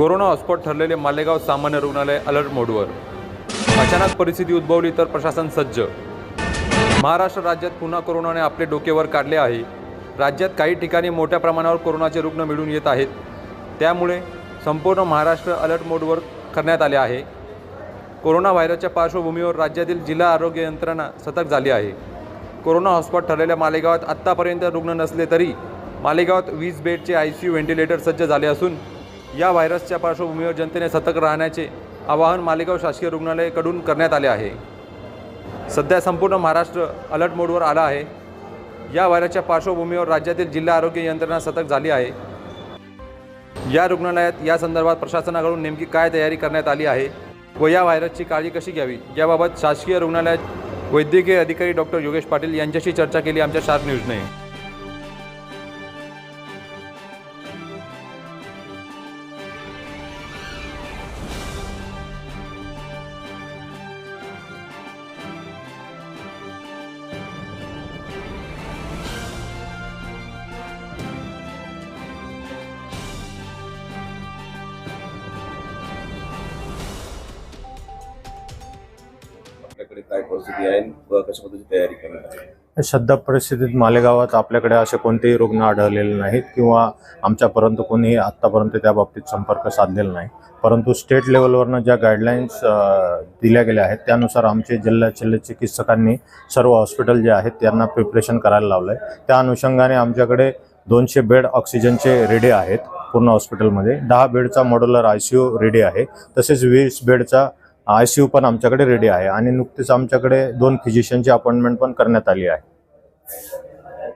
Corona hotspot ठरलेले मालेगाव सामान्य रुग्णालय अलर्ट मोडवर. अचानक परिस्थिती उद्भवली तर प्रशासन सज्ज. महाराष्ट्र राज्यात पुन्हा कोरोनाने आपले डोकेवर काढले आहे. राज्यात काही ठिकाणी मोठ्या प्रमाणावर कोरोनाचे रुग्ण मिळून येत आहेत. त्यामुळे संपूर्ण महाराष्ट्र अलर्ट मोडवर करण्यात आले आहे. कोरोना व्हायरसच्या पार्श्वभूमीवर राज्यातील जिल्हा आरोग्य यंत्रणा सतर्क झाली आहे. कोरोना हॉटस्पॉट ठरलेल्या मालेगावात आत्तापर्यंत रुग्ण नसले तरी मालेगावात वीस बेडचे आय सी यू व्हेंटिलेटर सज्ज झाले असून या व्हायरसच्या पार्श्वभूमीवर जनतेने सतर्क राहण्याचे आवाहन मालेगाव शासकीय रुग्णालयाकडून करण्यात आले आहे. सध्या संपूर्ण महाराष्ट्र अलर्ट मोडवर आला आहे. या व्हायरसच्या पार्श्वभूमीवर राज्यातील जिल्हा आरोग्य यंत्रणा सतर्क झाली आहे. या रुग्णालयात या संदर्भात प्रशासनाकडून नेमकी काय तयारी करण्यात आली आहे व या व्हायरसची काळजी कशी घ्यावी याबाबत शासकीय रुग्णालयात वैद्यकीय अधिकारी डॉक्टर योगेश पाटील यांच्याशी चर्चा केली आमच्या शार्प न्यूजने. आपल्याकडे काय परिस्थिती आहे आणि व कशा पद्धतीची तयारी करणार आहे? सध्या परिस्थितीत मालेगावात आपल्याकडे असे कोणतेही रुग्ण आढळलेले नाहीत किंवा आमच्यापर्यंत कोणीही आत्तापर्यंत त्या बाबतीत संपर्क साधलेला नाही. परंतु स्टेट लेवलवरनं ज्या गाईडलाईन्स दिल्या गेल्या आहेत त्यानुसार आमचे जिल्हा शल्य चिकित्सकांनी सर्व हॉस्पिटल जे आहेत त्यांना प्रिपरेशन करायला लावलं आहे त्या अनुषंगाने आमच्याकडे दोनशे बेड ऑक्सिजनचे रेडी आहेत पूर्ण हॉस्पिटलमध्ये दहा बेडचा modular I C U ready आहे. तसेच वीस बेडचा आय सी यू पण आमच्याकडे रेडी आहे आणि नुकतीच आमच्याकडे दोन फिजिशियनची अपॉइंटमेंट पण करण्यात आली आहे.